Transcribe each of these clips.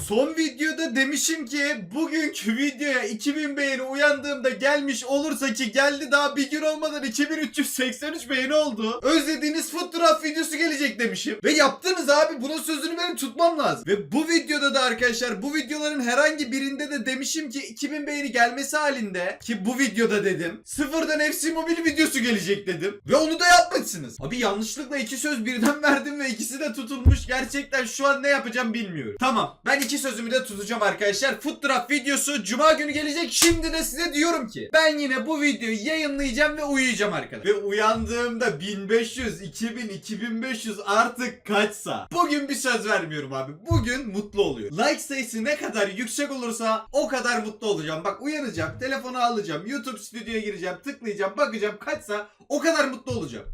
Son videoda demişim ki bugünkü videoya 2000 beğeni uyandığımda gelmiş olursa ki geldi daha bir gün olmadan 2383 beğeni oldu. Özlediğiniz fotoğraf videosu gelecek demişim. Ve yaptınız abi bunun sözünü benim tutmam lazım. Ve bu videoda da arkadaşlar bu videoların herhangi birinde de demişim ki 2000 beğeni gelmesi halinde ki bu videoda dedim sıfırdan FC Mobile videosu gelecek dedim. Ve onu da yapmışsınız. Abi yanlışlıkla iki söz birden verdim ve ikisi de tutulmuş. Gerçekten şu an ne yapacağım bilmiyorum. Tamam ben iki sözümü de tutacağım arkadaşlar. Draft videosu cuma günü gelecek. Şimdi de size diyorum ki ben yine bu videoyu yayınlayacağım ve uyuyacağım arkadaşlar. Ve uyandığımda 1500, 2000, 2500 artık kaçsa. Bugün bir söz vermiyorum abi. Bugün mutlu oluyor. Like sayısı ne kadar yüksek olursa o kadar mutlu olacağım. Bak uyanacağım, telefonu alacağım, YouTube stüdyoya gireceğim, tıklayacağım, bakacağım kaçsa o kadar mutlu olacağım.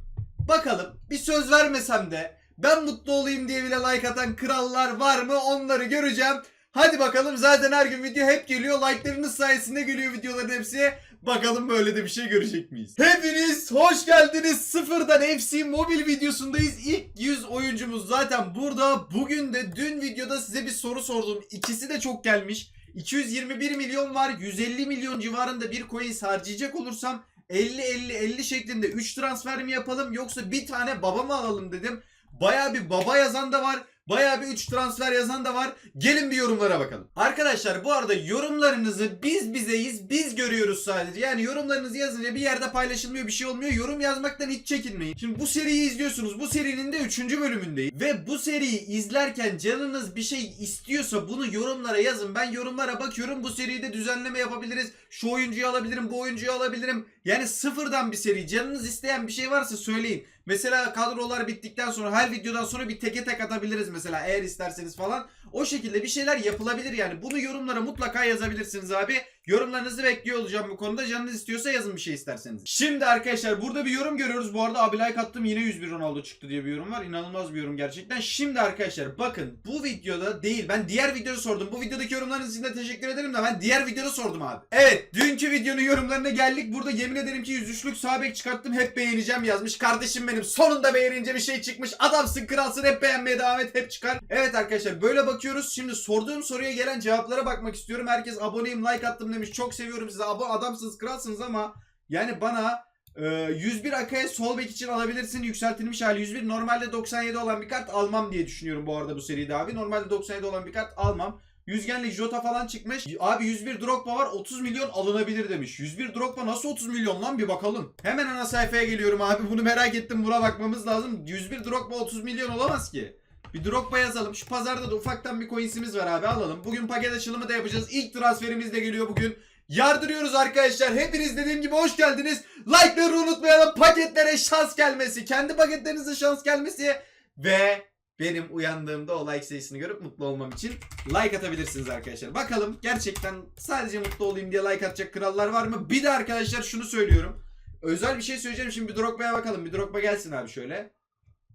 Bakalım bir söz vermesem de ben mutlu olayım diye bile like atan krallar var mı onları göreceğim. Hadi bakalım zaten her gün video hep geliyor. Like'larınız sayesinde geliyor videoların hepsi. Bakalım böyle de bir şey görecek miyiz? Hepiniz hoş geldiniz. Sıfırdan FC mobil videosundayız. İlk 100 oyuncumuz zaten burada. Bugün de dün videoda size bir soru sordum. İkisi de çok gelmiş. 221 milyon var. 150 milyon civarında bir coin harcayacak olursam 50-50-50 şeklinde 3 transfer mi yapalım yoksa bir tane baba mı alalım dedim. Baya bir baba yazan da var. Baya bir 3 transfer yazan da var. Gelin bir yorumlara bakalım. Arkadaşlar bu arada yorumlarınızı biz bizeyiz. Biz görüyoruz sadece. Yani yorumlarınızı yazınca bir yerde paylaşılmıyor bir şey olmuyor. Yorum yazmaktan hiç çekinmeyin. Şimdi bu seriyi izliyorsunuz. Bu serinin de 3. bölümündeyiz. Ve bu seriyi izlerken canınız bir şey istiyorsa bunu yorumlara yazın. Ben yorumlara bakıyorum. Bu seride düzenleme yapabiliriz. Şu oyuncuyu alabilirim, bu oyuncuyu alabilirim. Yani sıfırdan bir seri. Canınız isteyen bir şey varsa söyleyin. Mesela kadrolar bittikten sonra her videodan sonra bir teke tek atabiliriz mesela eğer isterseniz falan. O şekilde bir şeyler yapılabilir yani. Bunu yorumlara mutlaka yazabilirsiniz abi. Yorumlarınızı bekliyor olacağım bu konuda. Canınız istiyorsa yazın bir şey isterseniz. Şimdi arkadaşlar burada bir yorum görüyoruz. Bu arada abi like attım yine 101 Ronaldo çıktı diye bir yorum var. İnanılmaz bir yorum gerçekten. Şimdi arkadaşlar bakın bu videoda değil. Ben diğer videoda sordum. Bu videodaki yorumlarınız için de teşekkür ederim de ben diğer videoda sordum abi. Evet dünkü videonun yorumlarına geldik. Burada yemin ederim ki 103'lük sağ bek çıkarttım. Hep beğeneceğim yazmış. Kardeşim benim sonunda beğenince bir şey çıkmış. Adamsın kralsın hep beğenmeye devam et hep çıkar. Evet arkadaşlar böyle bakıyoruz. Şimdi sorduğum soruya gelen cevaplara bakmak istiyorum. Herkes aboneyim like attım demiş. Çok seviyorum sizi. Abo adamsınız kralsınız ama yani bana e, 101 Akaya sol bek için alabilirsin. Yükseltilmiş hali 101. Normalde 97 olan bir kart almam diye düşünüyorum bu arada bu seride abi. Normalde 97 olan bir kart almam. Yüzgenli Jota falan çıkmış. Abi 101 Drogba var 30 milyon alınabilir demiş. 101 Drogba nasıl 30 milyon lan bir bakalım. Hemen ana sayfaya geliyorum abi. Bunu merak ettim. Buna bakmamız lazım. 101 Drogba 30 milyon olamaz ki. Bir Drogba yazalım. Şu pazarda da ufaktan bir coinsimiz var abi alalım. Bugün paket açılımı da yapacağız. İlk transferimiz de geliyor bugün. Yardırıyoruz arkadaşlar. Hepiniz dediğim gibi hoş geldiniz. Like'ları unutmayalım. Paketlere şans gelmesi. Kendi paketlerinize şans gelmesi. Ve benim uyandığımda o like sayısını görüp mutlu olmam için like atabilirsiniz arkadaşlar. Bakalım gerçekten sadece mutlu olayım diye like atacak krallar var mı? Bir de arkadaşlar şunu söylüyorum. Özel bir şey söyleyeceğim. Şimdi bir Drogba'ya bakalım. Bir Drogba gelsin abi şöyle.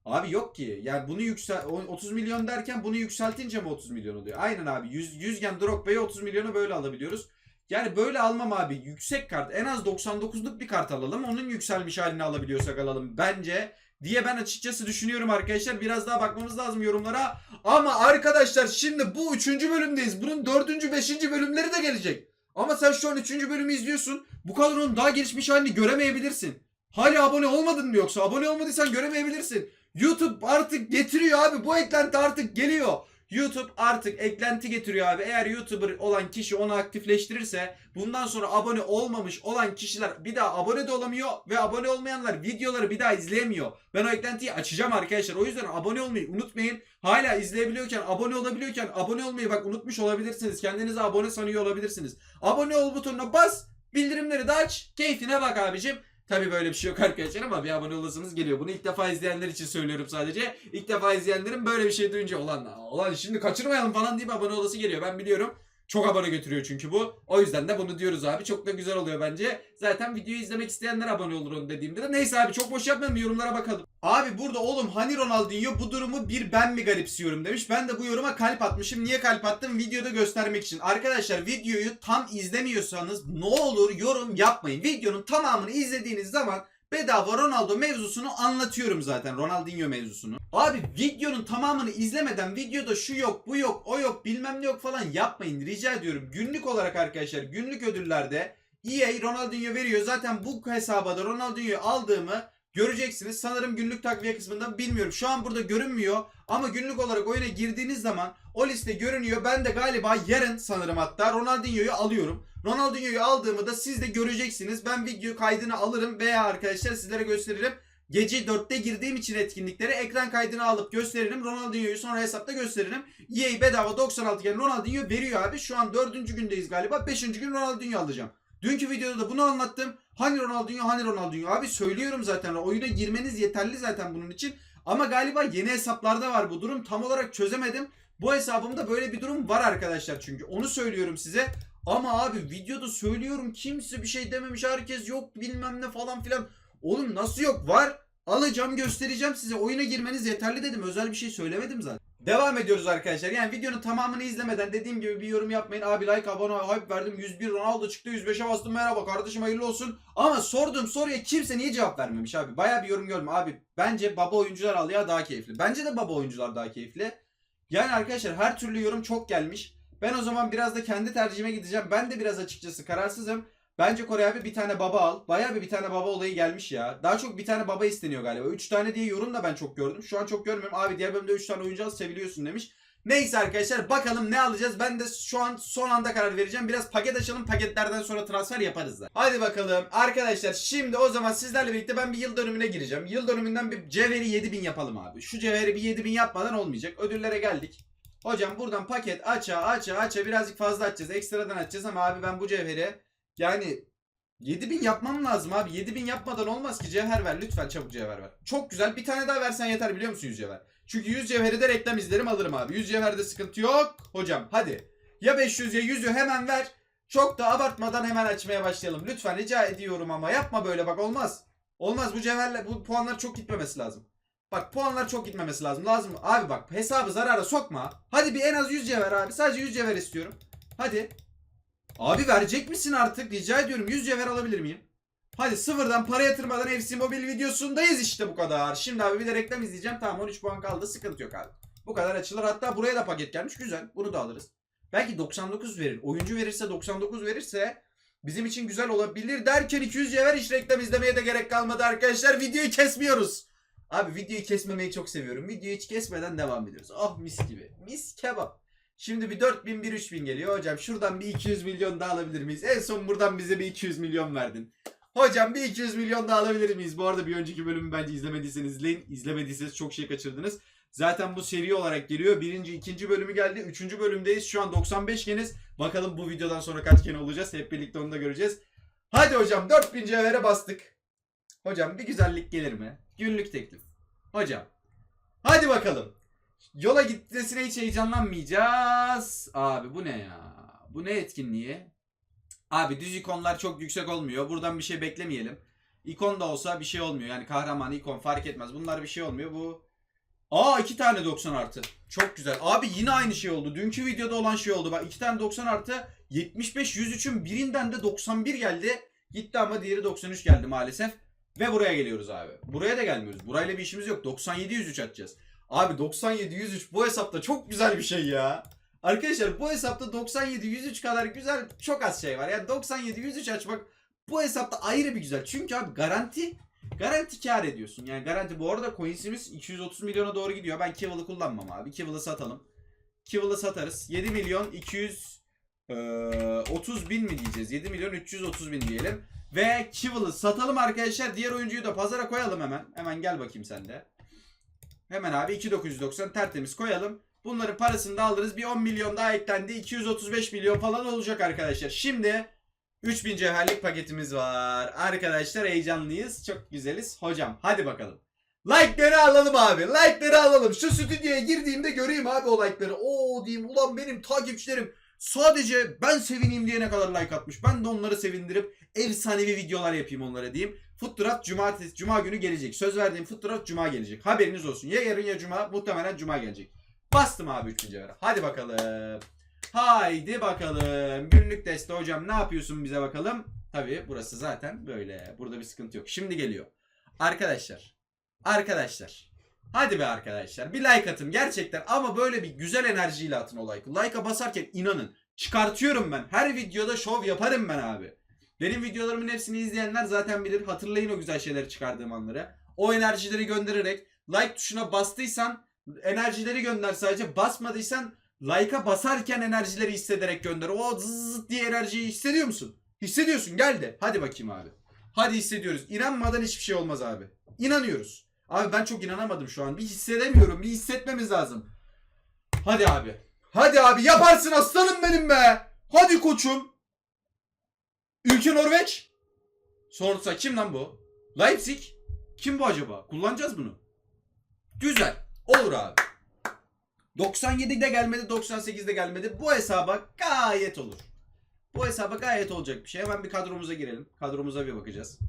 Abi yok ki. Yani bunu yüksel 30 milyon derken bunu yükseltince mi 30 milyon oluyor? Aynen abi. 100 100 gen Drogba'yı 30 milyona böyle alabiliyoruz. Yani böyle almam abi. Yüksek kart. En az 99'luk bir kart alalım. Onun yükselmiş halini alabiliyorsak alalım. Bence diye ben açıkçası düşünüyorum arkadaşlar. Biraz daha bakmamız lazım yorumlara. Ama arkadaşlar şimdi bu 3. bölümdeyiz. Bunun 4. 5. bölümleri de gelecek. Ama sen şu an 3. bölümü izliyorsun. Bu kadronun daha gelişmiş halini göremeyebilirsin. Hala abone olmadın mı yoksa? Abone olmadıysan göremeyebilirsin. YouTube artık getiriyor abi. Bu eklenti artık geliyor. YouTube artık eklenti getiriyor abi. Eğer YouTuber olan kişi onu aktifleştirirse bundan sonra abone olmamış olan kişiler bir daha abone de olamıyor ve abone olmayanlar videoları bir daha izleyemiyor. Ben o eklentiyi açacağım arkadaşlar. O yüzden abone olmayı unutmayın. Hala izleyebiliyorken, abone olabiliyorken abone olmayı bak unutmuş olabilirsiniz. Kendinizi abone sanıyor olabilirsiniz. Abone ol butonuna bas. Bildirimleri de aç. Keyfine bak abicim. Tabi böyle bir şey yok arkadaşlar ama bir abone olasınız geliyor. Bunu ilk defa izleyenler için söylüyorum sadece. İlk defa izleyenlerin böyle bir şey duyunca ulan, ulan şimdi kaçırmayalım falan deyip abone olası geliyor. Ben biliyorum. Çok abone götürüyor çünkü bu. O yüzden de bunu diyoruz abi. Çok da güzel oluyor bence. Zaten videoyu izlemek isteyenler abone olur onu dediğimde de. Neyse abi çok boş yapmayalım yorumlara bakalım. Abi burada oğlum hani Ronaldinho bu durumu bir ben mi garipsiyorum demiş. Ben de bu yoruma kalp atmışım. Niye kalp attım? Videoda göstermek için. Arkadaşlar videoyu tam izlemiyorsanız ne olur yorum yapmayın. Videonun tamamını izlediğiniz zaman bedava Ronaldo mevzusunu anlatıyorum zaten. Ronaldinho mevzusunu. Abi videonun tamamını izlemeden videoda şu yok, bu yok, o yok, bilmem ne yok falan yapmayın. Rica ediyorum. Günlük olarak arkadaşlar günlük ödüllerde EA Ronaldinho veriyor. Zaten bu hesaba da Ronaldinho'yu aldığımı göreceksiniz. Sanırım günlük takviye kısmında bilmiyorum. Şu an burada görünmüyor ama günlük olarak oyuna girdiğiniz zaman o liste görünüyor. Ben de galiba yarın sanırım hatta Ronaldinho'yu alıyorum. Ronaldinho'yu aldığımı da siz de göreceksiniz. Ben video kaydını alırım veya arkadaşlar sizlere gösteririm. Gece 4'te girdiğim için etkinliklere ekran kaydını alıp gösteririm. Ronaldinho'yu sonra hesapta gösteririm. EA bedava 96 iken Ronaldinho veriyor abi. Şu an 4. gündeyiz galiba. 5. gün Ronaldinho alacağım. Dünkü videoda da bunu anlattım. Hani Ronaldinho hani Ronaldinho. Abi söylüyorum zaten. Oyuna girmeniz yeterli zaten bunun için. Ama galiba yeni hesaplarda var bu durum. Tam olarak çözemedim. Bu hesabımda böyle bir durum var arkadaşlar çünkü. Onu söylüyorum size. Ama abi videoda söylüyorum kimse bir şey dememiş. Herkes yok bilmem ne falan filan. Oğlum nasıl yok? Var. Alacağım göstereceğim size. Oyuna girmeniz yeterli dedim. Özel bir şey söylemedim zaten. Devam ediyoruz arkadaşlar. Yani videonun tamamını izlemeden dediğim gibi bir yorum yapmayın. Abi like abone ol, hype verdim. 101 Ronaldo çıktı. 105'e bastım. Merhaba kardeşim hayırlı olsun. Ama sorduğum soruya kimse niye cevap vermemiş abi? Baya bir yorum görme. Abi bence baba oyuncular al ya daha keyifli. Bence de baba oyuncular daha keyifli. Yani arkadaşlar her türlü yorum çok gelmiş. Ben o zaman biraz da kendi tercihime gideceğim. Ben de biraz açıkçası kararsızım. Bence Kore abi bir tane baba al. Bayağı bir bir tane baba olayı gelmiş ya. Daha çok bir tane baba isteniyor galiba. 3 tane diye yorum da ben çok gördüm. Şu an çok görmüyorum. Abi diğer bölümde 3 tane oyuncu al seviliyorsun demiş. Neyse arkadaşlar bakalım ne alacağız. Ben de şu an son anda karar vereceğim. Biraz paket açalım. Paketlerden sonra transfer yaparız da. Hadi bakalım. Arkadaşlar şimdi o zaman sizlerle birlikte ben bir yıl dönümüne gireceğim. Yıl dönümünden bir cevheri 7000 yapalım abi. Şu cevheri bir 7000 yapmadan olmayacak. Ödüllere geldik. Hocam buradan paket aça aça aça birazcık fazla açacağız. Ekstradan açacağız ama abi ben bu cevheri yani 7000 yapmam lazım abi. 7000 yapmadan olmaz ki cevher ver. Lütfen çabuk cevher ver. Çok güzel. Bir tane daha versen yeter biliyor musun 100 cevher? Çünkü 100 cevheri de reklam izlerim alırım abi. 100 cevherde sıkıntı yok. Hocam hadi. Ya 500 ya 100'ü hemen ver. Çok da abartmadan hemen açmaya başlayalım. Lütfen rica ediyorum ama yapma böyle bak olmaz. Olmaz bu cevherle bu puanlar çok gitmemesi lazım. Bak puanlar çok gitmemesi lazım. Lazım? Abi bak hesabı zarara sokma. Hadi bir en az 100 cevher abi. Sadece 100 cevher istiyorum. Hadi. Abi verecek misin artık? Rica ediyorum 100 cevher alabilir miyim? Hadi sıfırdan para yatırmadan FC Mobile videosundayız işte bu kadar. Şimdi abi bir de reklam izleyeceğim. Tamam 13 puan kaldı. Sıkıntı yok abi. Bu kadar açılır. Hatta buraya da paket gelmiş. Güzel. Bunu da alırız. Belki 99 verir. Oyuncu verirse 99 verirse bizim için güzel olabilir derken 200 cevher hiç reklam izlemeye de gerek kalmadı arkadaşlar. Videoyu kesmiyoruz. Abi videoyu kesmemeyi çok seviyorum. Videoyu hiç kesmeden devam ediyoruz. Oh mis gibi. Mis kebap. Şimdi bir 4000 bir 3000 geliyor. Hocam şuradan bir 200 milyon daha alabilir miyiz? En son buradan bize bir 200 milyon verdin. Hocam bir 200 milyon daha alabilir miyiz? Bu arada bir önceki bölümü bence izlemediyseniz izleyin. İzlemediyseniz çok şey kaçırdınız. Zaten bu seri olarak geliyor. Birinci, ikinci bölümü geldi. Üçüncü bölümdeyiz. Şu an 95 geniz. Bakalım bu videodan sonra kaç gen olacağız. Hep birlikte onu da göreceğiz. Hadi hocam 4000 cevhere bastık. Hocam bir güzellik gelir mi? Günlük teklif. Hocam. Hadi bakalım. Yola gitmesine hiç heyecanlanmayacağız. Abi bu ne ya? Bu ne etkinliği? Abi düz ikonlar çok yüksek olmuyor. Buradan bir şey beklemeyelim. İkon da olsa bir şey olmuyor. Yani kahraman, ikon fark etmez. Bunlar bir şey olmuyor. Bu Aa iki tane 90 artı. Çok güzel. Abi yine aynı şey oldu. Dünkü videoda olan şey oldu. Bak iki tane 90 artı 75 103'ün birinden de 91 geldi. Gitti ama diğeri 93 geldi maalesef. Ve buraya geliyoruz abi. Buraya da gelmiyoruz. Burayla bir işimiz yok. 97 103 atacağız. Abi 97 103 bu hesapta çok güzel bir şey ya. Arkadaşlar bu hesapta 97 103 kadar güzel çok az şey var. Yani 97 103 açmak bu hesapta ayrı bir güzel. Çünkü abi garanti garanti kar ediyorsun. Yani garanti bu arada coinsimiz 230 milyona doğru gidiyor. Ben Kival'ı kullanmam abi. Kival'ı satalım. Kival'ı satarız. 7 milyon 200 eee, 30 bin mi diyeceğiz? 7 milyon 330 bin diyelim. Ve Kival'ı satalım arkadaşlar. Diğer oyuncuyu da pazara koyalım hemen. Hemen gel bakayım sen de. Hemen abi 2990 tertemiz koyalım. Bunların parasını da alırız. Bir 10 milyon daha eklendi. 235 milyon falan olacak arkadaşlar. Şimdi 3000 cevherlik paketimiz var. Arkadaşlar heyecanlıyız. Çok güzeliz. Hocam hadi bakalım. Like'ları alalım abi. Like'ları alalım. Şu stüdyoya girdiğimde göreyim abi o like'ları. Oo diyeyim ulan benim takipçilerim sadece ben sevineyim diye ne kadar like atmış. Ben de onları sevindirip efsanevi videolar yapayım onlara diyeyim. Foot Draft cumartesi, cuma günü gelecek. Söz verdiğim Foot Draft cuma gelecek. Haberiniz olsun. Ya yarın ya cuma muhtemelen cuma gelecek. Bastım abi 3. cevher. Hadi bakalım. Haydi bakalım. Günlük testi hocam ne yapıyorsun bize bakalım. Tabii burası zaten böyle. Burada bir sıkıntı yok. Şimdi geliyor. Arkadaşlar. Arkadaşlar. Hadi be arkadaşlar. Bir like atın gerçekten ama böyle bir güzel enerjiyle atın o like'ı. Like'a basarken inanın. Çıkartıyorum ben. Her videoda şov yaparım ben abi. Benim videolarımın hepsini izleyenler zaten bilir. Hatırlayın o güzel şeyleri çıkardığım anları. O enerjileri göndererek like tuşuna bastıysan enerjileri gönder sadece. Basmadıysan like'a basarken enerjileri hissederek gönder. O zzzz diye enerjiyi hissediyor musun? Hissediyorsun gel de. Hadi bakayım abi. Hadi hissediyoruz. İnanmadan hiçbir şey olmaz abi. İnanıyoruz. Abi ben çok inanamadım şu an. Bir hissedemiyorum. Bir hissetmemiz lazım. Hadi abi. Hadi abi yaparsın aslanım benim be. Hadi koçum. Ülke Norveç. Sorsa kim lan bu? Leipzig. Kim bu acaba? Kullanacağız bunu. Güzel. Olur abi. 97'de gelmedi, 98'de gelmedi. Bu hesaba gayet olur. Bu hesaba gayet olacak bir şey. Hemen bir kadromuza girelim. Kadromuza bir bakacağız.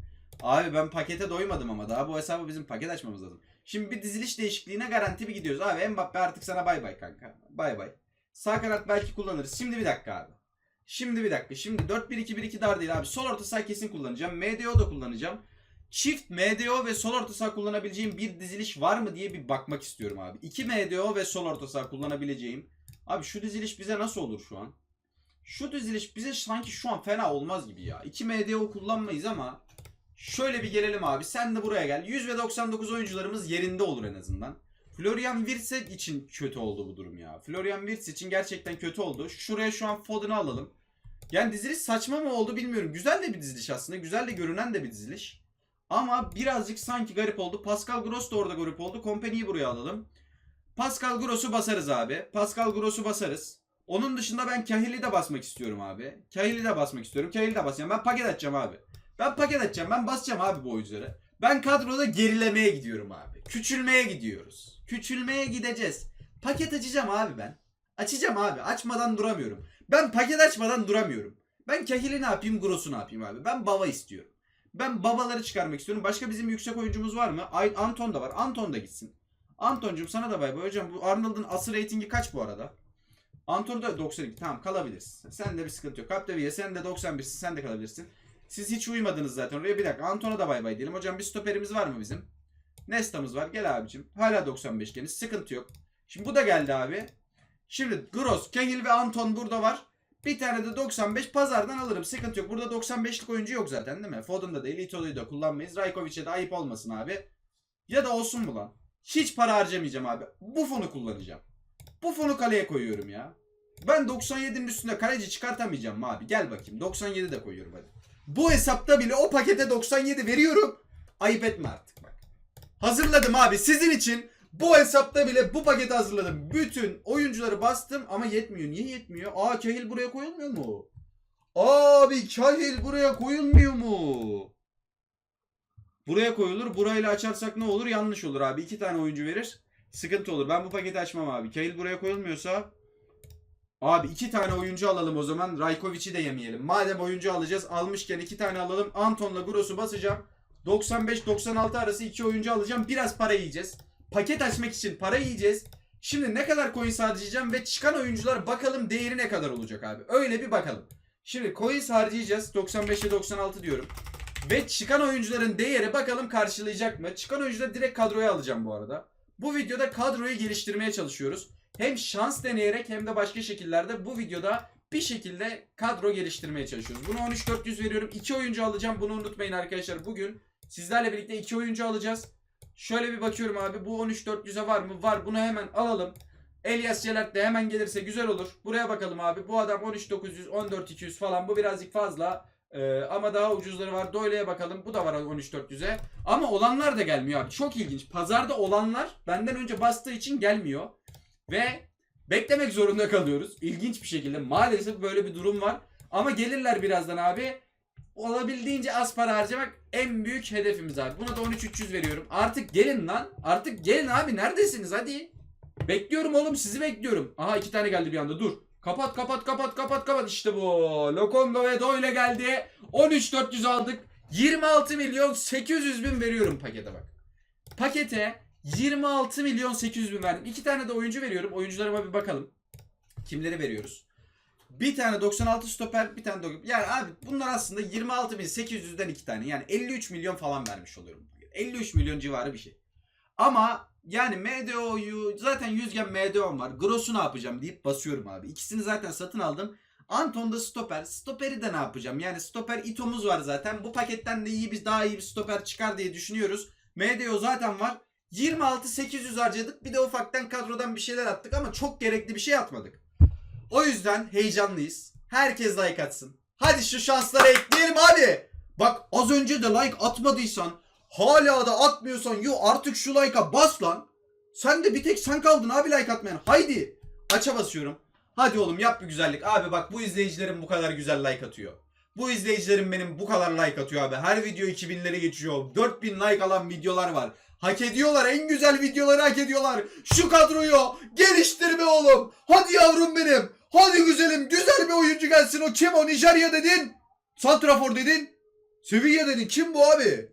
Abi ben pakete doymadım ama daha bu hesabı bizim paket açmamız lazım. Şimdi bir diziliş değişikliğine garanti bir gidiyoruz. Abi Mbappe artık sana bay bay kanka. Bay bay. Sağ kanat belki kullanırız. Şimdi bir dakika abi. Şimdi bir dakika. Şimdi 4-1-2-1-2 dar değil abi. Sol orta saha kesin kullanacağım. MDO da kullanacağım. Çift MDO ve sol orta saha kullanabileceğim bir diziliş var mı diye bir bakmak istiyorum abi. 2 MDO ve sol orta saha kullanabileceğim. Abi şu diziliş bize nasıl olur şu an? Şu diziliş bize sanki şu an fena olmaz gibi ya. 2 MDO kullanmayız ama şöyle bir gelelim abi. Sen de buraya gel. 100 ve 99 oyuncularımız yerinde olur en azından. Florian Wirtz için kötü oldu bu durum ya. Florian Wirtz için gerçekten kötü oldu. Şuraya şu an Foden'ı alalım. Yani diziliş saçma mı oldu bilmiyorum. Güzel de bir diziliş aslında. Güzel de görünen de bir diziliş. Ama birazcık sanki garip oldu. Pascal Gross da orada garip oldu. Kompany'yi buraya alalım. Pascal Gross'u basarız abi. Pascal Gross'u basarız. Onun dışında ben Kahil'i de basmak istiyorum abi. Kahil'i de basmak istiyorum. Kahil'i de basacağım. Ben paket açacağım abi. Ben paket açacağım. Ben basacağım abi bu oyuncuları. Ben kadroda gerilemeye gidiyorum abi. Küçülmeye gidiyoruz. Küçülmeye gideceğiz. Paket açacağım abi ben. Açacağım abi. Açmadan duramıyorum. Ben paket açmadan duramıyorum. Ben Kahil'i ne yapayım, Gross'u ne yapayım abi? Ben baba istiyorum. Ben babaları çıkarmak istiyorum. Başka bizim yüksek oyuncumuz var mı? Ay, Anton da var. Anton da gitsin. Anton'cum sana da bay bay. Hocam bu Arnold'un asıl reytingi kaç bu arada? Anton da 92. Tamam kalabilirsin. Sen de bir sıkıntı yok. Capdevia sen de 91'sin. Sen de kalabilirsin. Siz hiç uymadınız zaten oraya. Bir dakika. Anton'a da bay bay diyelim. Hocam bir stoperimiz var mı bizim? Nesta'mız var. Gel abicim. Hala 95 geniş. Sıkıntı yok. Şimdi bu da geldi abi. Şimdi Gross, Cahill ve Anton burada var. Bir tane de 95 pazardan alırım. Sıkıntı yok. Burada 95'lik oyuncu yok zaten değil mi? Foden'da da Elito'yu da kullanmayız. Rajkovic'e de ayıp olmasın abi. Ya da olsun mu lan? Hiç para harcamayacağım abi. Bu fonu kullanacağım. Bu fonu kaleye koyuyorum ya. Ben 97'nin üstünde kaleci çıkartamayacağım abi? Gel bakayım. 97 de koyuyorum hadi. Bu hesapta bile o pakete 97 veriyorum. Ayıp etme artık. Hazırladım abi sizin için. Bu hesapta bile bu paketi hazırladım. Bütün oyuncuları bastım ama yetmiyor. Niye yetmiyor? Aa Kahil buraya koyulmuyor mu? Abi Kahil buraya koyulmuyor mu? Buraya koyulur. Burayla açarsak ne olur? Yanlış olur abi. İki tane oyuncu verir. Sıkıntı olur. Ben bu paketi açmam abi. Kahil buraya koyulmuyorsa Abi iki tane oyuncu alalım o zaman. Rajkovic'i de yemeyelim. Madem oyuncu alacağız almışken iki tane alalım. Anton'la Gross'u basacağım. 95-96 arası iki oyuncu alacağım. Biraz para yiyeceğiz. Paket açmak için para yiyeceğiz. Şimdi ne kadar coins harcayacağım ve çıkan oyuncular bakalım değeri ne kadar olacak abi. Öyle bir bakalım. Şimdi coins harcayacağız. 95 ile 96 diyorum. Ve çıkan oyuncuların değeri bakalım karşılayacak mı? Çıkan oyuncuları direkt kadroya alacağım bu arada. Bu videoda kadroyu geliştirmeye çalışıyoruz. Hem şans deneyerek hem de başka şekillerde bu videoda bir şekilde kadro geliştirmeye çalışıyoruz. Bunu 13400 veriyorum. 2 oyuncu alacağım. Bunu unutmayın arkadaşlar. Bugün sizlerle birlikte 2 oyuncu alacağız. Şöyle bir bakıyorum abi. Bu 13400'e var mı? Var. Bunu hemen alalım. Elias Celert de hemen gelirse güzel olur. Buraya bakalım abi. Bu adam 13900, 14200 falan. Bu birazcık fazla. Ee, ama daha ucuzları var. Doyle'ye bakalım. Bu da var 13400'e. Ama olanlar da gelmiyor abi. Çok ilginç. Pazarda olanlar benden önce bastığı için gelmiyor. Ve beklemek zorunda kalıyoruz. İlginç bir şekilde. Maalesef böyle bir durum var. Ama gelirler birazdan abi. Olabildiğince az para harcamak en büyük hedefimiz abi. Buna da 13300 veriyorum. Artık gelin lan. Artık gelin abi. Neredesiniz hadi. Bekliyorum oğlum sizi bekliyorum. Aha iki tane geldi bir anda dur. Kapat kapat kapat kapat kapat işte bu. Lokongo ve Doyle geldi. 13400 aldık. 26 milyon 800 bin veriyorum pakete bak. Pakete 26 milyon 800 bin verdim. İki tane de oyuncu veriyorum. Oyuncularıma bir bakalım. Kimleri veriyoruz? Bir tane 96 stoper, bir tane de yani abi bunlar aslında 26 bin 800'den iki tane. Yani 53 milyon falan vermiş oluyorum. 53 milyon civarı bir şey. Ama yani MDO'yu zaten 100 gen MDO'm var. Gross'u ne yapacağım deyip basıyorum abi. İkisini zaten satın aldım. Anton'da stoper. Stoperi de ne yapacağım? Yani stoper Ito'muz var zaten. Bu paketten de iyi bir daha iyi bir stoper çıkar diye düşünüyoruz. MDO zaten var. 26 800 harcadık. Bir de ufaktan kadrodan bir şeyler attık ama çok gerekli bir şey atmadık. O yüzden heyecanlıyız. Herkes like atsın. Hadi şu şansları ekleyelim abi. Bak az önce de like atmadıysan hala da atmıyorsan yo artık şu like'a bas lan. Sen de bir tek sen kaldın abi like atmayan. Haydi. Aça basıyorum. Hadi oğlum yap bir güzellik. Abi bak bu izleyicilerim bu kadar güzel like atıyor. Bu izleyicilerim benim bu kadar like atıyor abi. Her video 2000'leri geçiyor. 4000 like alan videolar var. Hak ediyorlar. En güzel videoları hak ediyorlar. Şu kadroyu geliştirme oğlum. Hadi yavrum benim. Hadi güzelim. Güzel bir oyuncu gelsin. O kim o? Nijerya dedin. Santrafor dedin. Sevilla dedin. Kim bu abi?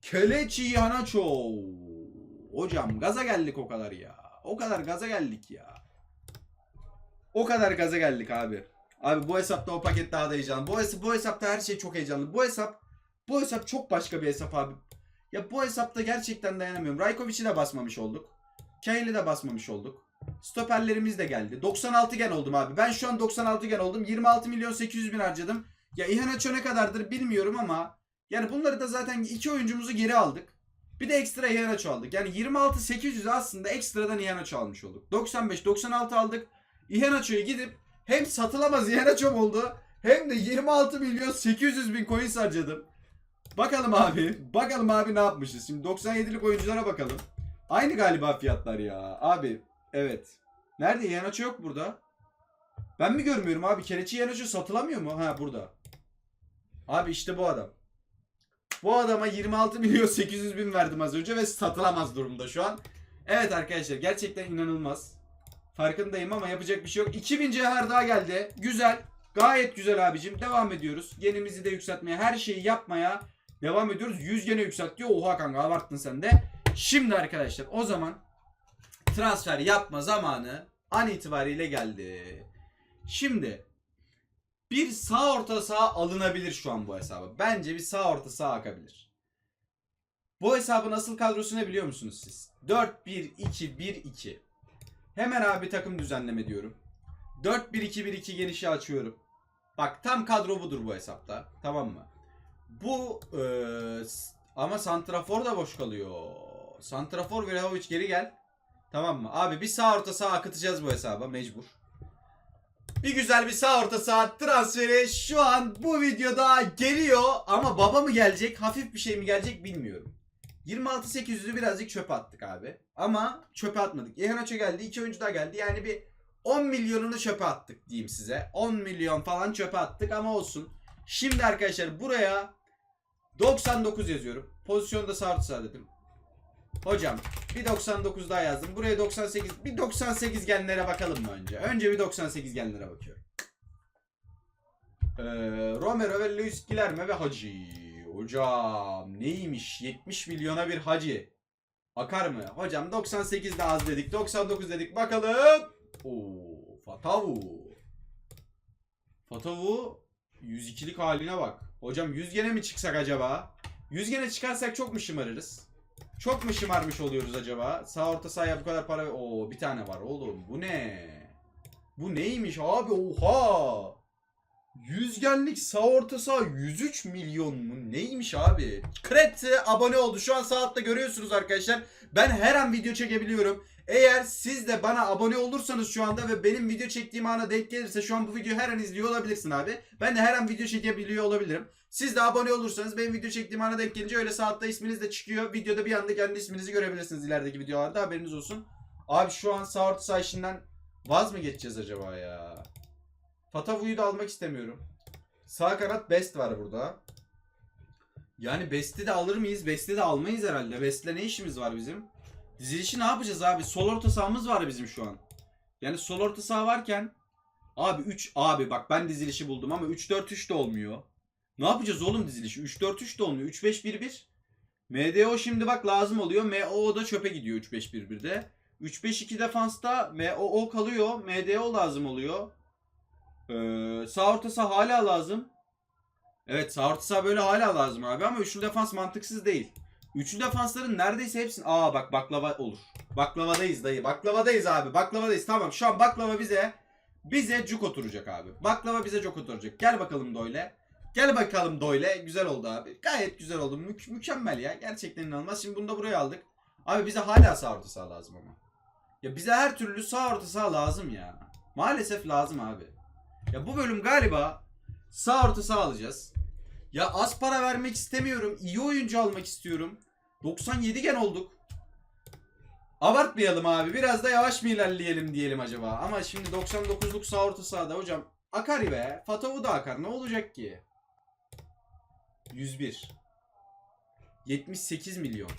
Kelechi Iheanacho. Hocam gaza geldik o kadar ya. O kadar gaza geldik ya. O kadar gaza geldik abi. Abi bu hesapta o paket daha da heyecanlı. Bu, hesap, bu hesapta her şey çok heyecanlı. Bu hesap bu hesap çok başka bir hesap abi. Ya bu hesapta gerçekten dayanamıyorum. Rajkovic'i de basmamış olduk. Kane'i de basmamış olduk. Stoperlerimiz de geldi. 96 gen oldum abi. Ben şu an 96 gen oldum. 26 milyon 800 bin harcadım. Ya Iheanacho ne kadardır bilmiyorum ama yani bunları da zaten iki oyuncumuzu geri aldık. Bir de ekstra Iheanacho aldık. Yani 26 800 aslında ekstradan Iheanacho almış olduk. 95 96 aldık. Iheanacho'yu gidip hem satılamaz Iheanacho'm oldu hem de 26 milyon 800 bin coins harcadım. Bakalım abi. Bakalım abi ne yapmışız. Şimdi 97'lik oyunculara bakalım. Aynı galiba fiyatlar ya. Abi evet. Nerede Iheanacho yok burada. Ben mi görmüyorum abi? Kelechi Iheanacho satılamıyor mu? Ha burada. Abi işte bu adam. Bu adama 26 milyon 800 bin verdim az önce ve satılamaz durumda şu an. Evet arkadaşlar gerçekten inanılmaz. Farkındayım ama yapacak bir şey yok. 2000 cevher daha geldi. Güzel. Gayet güzel abicim. Devam ediyoruz. Genimizi de yükseltmeye, her şeyi yapmaya devam ediyoruz. 100 gene yükselt diyor. Oha kanka abarttın sen de. Şimdi arkadaşlar o zaman transfer yapma zamanı an itibariyle geldi. Şimdi bir sağ orta saha alınabilir şu an bu hesaba. Bence bir sağ orta saha akabilir. Bu hesabın asıl kadrosu ne biliyor musunuz siz? 4-1-2-1-2. Hemen abi takım düzenleme diyorum. 4-1-2-1-2 genişi açıyorum. Bak tam kadro budur bu hesapta. Tamam mı? Bu s- ama Santrafor da boş kalıyor. Santrafor Vlahovic geri gel. Tamam mı? Abi bir sağ orta saha akıtacağız bu hesaba mecbur. Bir güzel bir sağ orta saha transferi şu an bu videoda geliyor ama baba mı gelecek hafif bir şey mi gelecek bilmiyorum. 26-800'ü birazcık çöpe attık abi. Ama çöpe atmadık. Iheanacho geldi. iki oyuncu daha geldi. Yani bir 10 milyonunu çöpe attık diyeyim size. 10 milyon falan çöpe attık ama olsun. Şimdi arkadaşlar buraya 99 yazıyorum. Pozisyonda sağ orta saha dedim. Hocam bir 99 daha yazdım. Buraya 98. Bir 98 genlere bakalım mı önce? Önce bir 98 genlere bakıyorum. Ee, Romero ve Luis Guilherme ve Hacı. Hocam neymiş? 70 milyona bir Hacı. Akar mı? Hocam 98 de az dedik. 99 dedik. Bakalım. Oo, Fatavu. Fatavu 102'lik haline bak. Hocam 100 gene mi çıksak acaba? 100 gene çıkarsak çok mu şımarırız? Çok mu şımarmış oluyoruz acaba? Sağ orta sahaya bu kadar para... Oo bir tane var oğlum. Bu ne? Bu neymiş abi? Oha! Yüzgenlik sağ orta saha 103 milyon mu? Neymiş abi? Kret abone oldu. Şu an sağ altta görüyorsunuz arkadaşlar. Ben her an video çekebiliyorum. Eğer siz de bana abone olursanız şu anda ve benim video çektiğim ana denk gelirse şu an bu videoyu her an izliyor olabilirsin abi. Ben de her an video çekebiliyor olabilirim. Siz de abone olursanız benim video çektiğim ana denk gelince öyle sağ altta isminiz de çıkıyor. Videoda bir anda kendi isminizi görebilirsiniz ilerideki videolarda haberiniz olsun. Abi şu an saha işinden vaz mı geçeceğiz acaba ya? Fatavu'yu da almak istemiyorum. Sağ kanat Best var burada. Yani Best'i de alır mıyız? Best'i de almayız herhalde. Best'le ne işimiz var bizim? Dizilişi ne yapacağız abi? Sol orta sahamız var bizim şu an. Yani sol orta saha varken abi 3 abi bak ben dizilişi buldum ama 3-4-3 de olmuyor. Ne yapacağız oğlum dizilişi? 3-4-3 de olmuyor. 3-5-1-1. MDO şimdi bak lazım oluyor. MO da çöpe gidiyor 3-5-1-1'de. 3-5-2 defansta MOO kalıyor. MDO lazım oluyor. Ee, sağ orta saha hala lazım. Evet sağ orta saha böyle hala lazım abi ama üçlü defans mantıksız değil. Üçlü defansların neredeyse hepsini... Aa bak baklava olur. Baklavadayız dayı. Baklavadayız abi. Baklavadayız. Tamam şu an baklava bize bize cuk oturacak abi. Baklava bize cuk oturacak. Gel bakalım Doyle. Gel bakalım Doyle. Güzel oldu abi. Gayet güzel oldu. Mü- mükemmel ya. Gerçekten inanılmaz. Şimdi bunu da buraya aldık. Abi bize hala sağ orta saha lazım ama. Ya bize her türlü sağ orta saha lazım ya. Maalesef lazım abi. Ya bu bölüm galiba sağ orta saha alacağız. Ya az para vermek istemiyorum. İyi oyuncu almak istiyorum. 97 gen olduk. Abartmayalım abi. Biraz da yavaş mı ilerleyelim diyelim acaba. Ama şimdi 99'luk sağ orta sahada hocam. Akar be. Fatovu da akar. Ne olacak ki? 101. 78 milyon.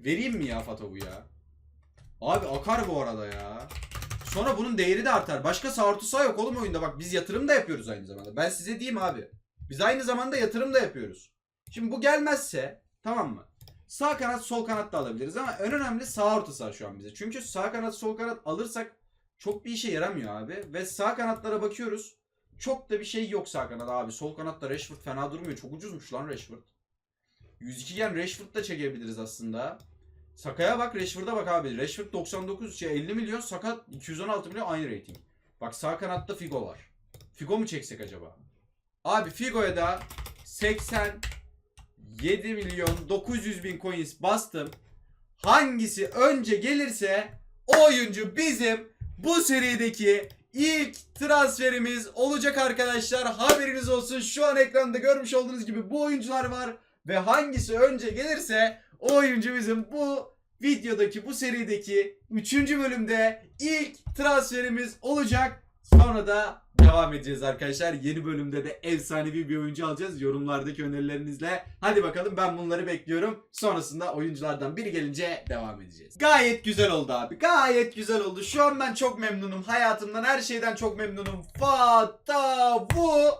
Vereyim mi ya Fatov'u ya? Abi akar bu arada ya. Sonra bunun değeri de artar. Başka sağ orta saha yok oğlum oyunda. Bak biz yatırım da yapıyoruz aynı zamanda. Ben size diyeyim abi. Biz aynı zamanda yatırım da yapıyoruz. Şimdi bu gelmezse tamam mı? Sağ kanat sol kanat da alabiliriz ama en önemli sağ orta saha şu an bize. Çünkü sağ kanat sol kanat alırsak çok bir işe yaramıyor abi. Ve sağ kanatlara bakıyoruz. Çok da bir şey yok sağ kanat abi. Sol kanatta Rashford fena durmuyor. Çok ucuzmuş lan Rashford. 102 gen Rashford da çekebiliriz aslında. Saka'ya bak Rashford'a bak abi. Rashford 99 şey 50 milyon Saka 216 milyon aynı rating. Bak sağ kanatta Figo var. Figo mu çeksek acaba? Abi Figo'ya da 87 milyon 900 bin coins bastım. Hangisi önce gelirse o oyuncu bizim bu serideki ilk transferimiz olacak arkadaşlar. Haberiniz olsun. Şu an ekranda görmüş olduğunuz gibi bu oyuncular var. Ve hangisi önce gelirse o oyuncu bizim bu videodaki bu serideki 3. bölümde ilk transferimiz olacak. Sonra da devam edeceğiz arkadaşlar. Yeni bölümde de efsanevi bir oyuncu alacağız. Yorumlardaki önerilerinizle. Hadi bakalım ben bunları bekliyorum. Sonrasında oyunculardan biri gelince devam edeceğiz. Gayet güzel oldu abi. Gayet güzel oldu. Şu an ben çok memnunum. Hayatımdan her şeyden çok memnunum. Fatavu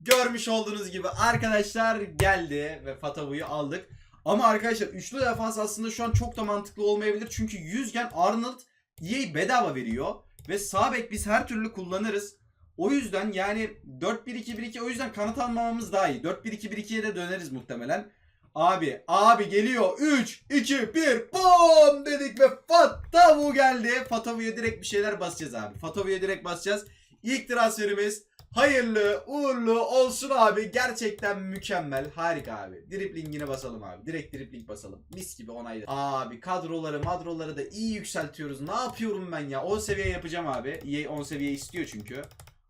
görmüş olduğunuz gibi arkadaşlar geldi ve Fatavu'yu aldık. Ama arkadaşlar üçlü defans aslında şu an çok da mantıklı olmayabilir. Çünkü 100 gen Arnold EA bedava veriyor. Ve sağ bek biz her türlü kullanırız. O yüzden yani 4-1-2-1-2 o yüzden kanat almamamız daha iyi. 4-1-2-1-2'ye de döneriz muhtemelen. Abi abi geliyor 3 2 1 bom dedik ve Fatavu geldi. Fatavu'ya direkt bir şeyler basacağız abi. Fatavu'ya direkt basacağız. İlk transferimiz hayırlı uğurlu olsun abi. Gerçekten mükemmel. Harika abi. Driplingine basalım abi. Direkt dripling basalım. Mis gibi onaylı. Abi kadroları madroları da iyi yükseltiyoruz. Ne yapıyorum ben ya? 10 seviye yapacağım abi. EA 10 seviye istiyor çünkü.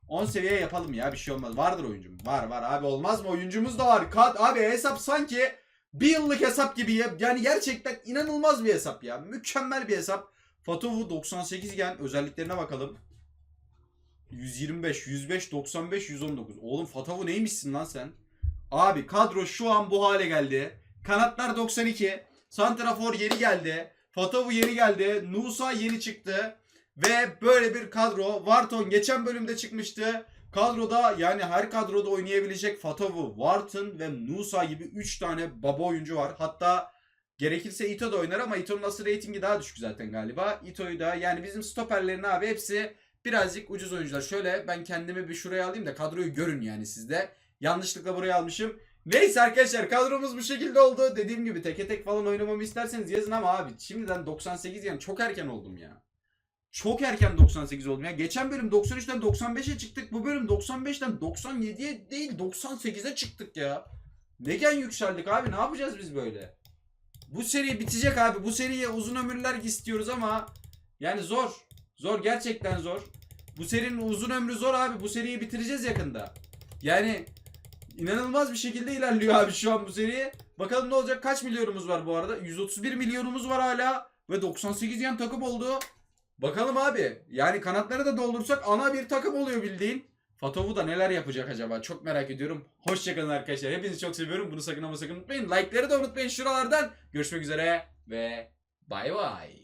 10 seviye yapalım ya bir şey olmaz. Vardır oyuncum. Var var abi olmaz mı? Oyuncumuz da var. Kad abi hesap sanki bir yıllık hesap gibi ya. Yani gerçekten inanılmaz bir hesap ya. Mükemmel bir hesap. Fatovu 98 gen özelliklerine bakalım. 125, 105, 95, 119. Oğlum Fatavu neymişsin lan sen? Abi kadro şu an bu hale geldi. Kanatlar 92. Santrafor yeni geldi. Fatavu yeni geldi. Nusa yeni çıktı. Ve böyle bir kadro. Varton geçen bölümde çıkmıştı. Kadroda yani her kadroda oynayabilecek Fatavu, Wharton ve Nusa gibi 3 tane baba oyuncu var. Hatta gerekirse Ito da oynar ama Ito'nun asıl reytingi daha düşük zaten galiba. Ito'yu da yani bizim stoperlerin abi hepsi birazcık ucuz oyuncular. Şöyle ben kendimi bir şuraya alayım da kadroyu görün yani sizde. Yanlışlıkla buraya almışım. Neyse arkadaşlar kadromuz bu şekilde oldu. Dediğim gibi teke tek falan oynamamı isterseniz yazın ama abi şimdiden 98 yani çok erken oldum ya. Çok erken 98 oldum ya. Geçen bölüm 93'ten 95'e çıktık. Bu bölüm 95'ten 97'ye değil 98'e çıktık ya. Ne gen yükseldik abi ne yapacağız biz böyle? Bu seri bitecek abi. Bu seriye uzun ömürler istiyoruz ama yani zor. Zor gerçekten zor. Bu serinin uzun ömrü zor abi. Bu seriyi bitireceğiz yakında. Yani inanılmaz bir şekilde ilerliyor abi şu an bu seri. Bakalım ne olacak? Kaç milyonumuz var bu arada? 131 milyonumuz var hala. Ve 98 yan takım oldu. Bakalım abi. Yani kanatları da doldursak ana bir takım oluyor bildiğin. Fatovu da neler yapacak acaba? Çok merak ediyorum. Hoşçakalın arkadaşlar. Hepinizi çok seviyorum. Bunu sakın ama sakın unutmayın. Like'ları da unutmayın şuralardan. Görüşmek üzere ve bay bay.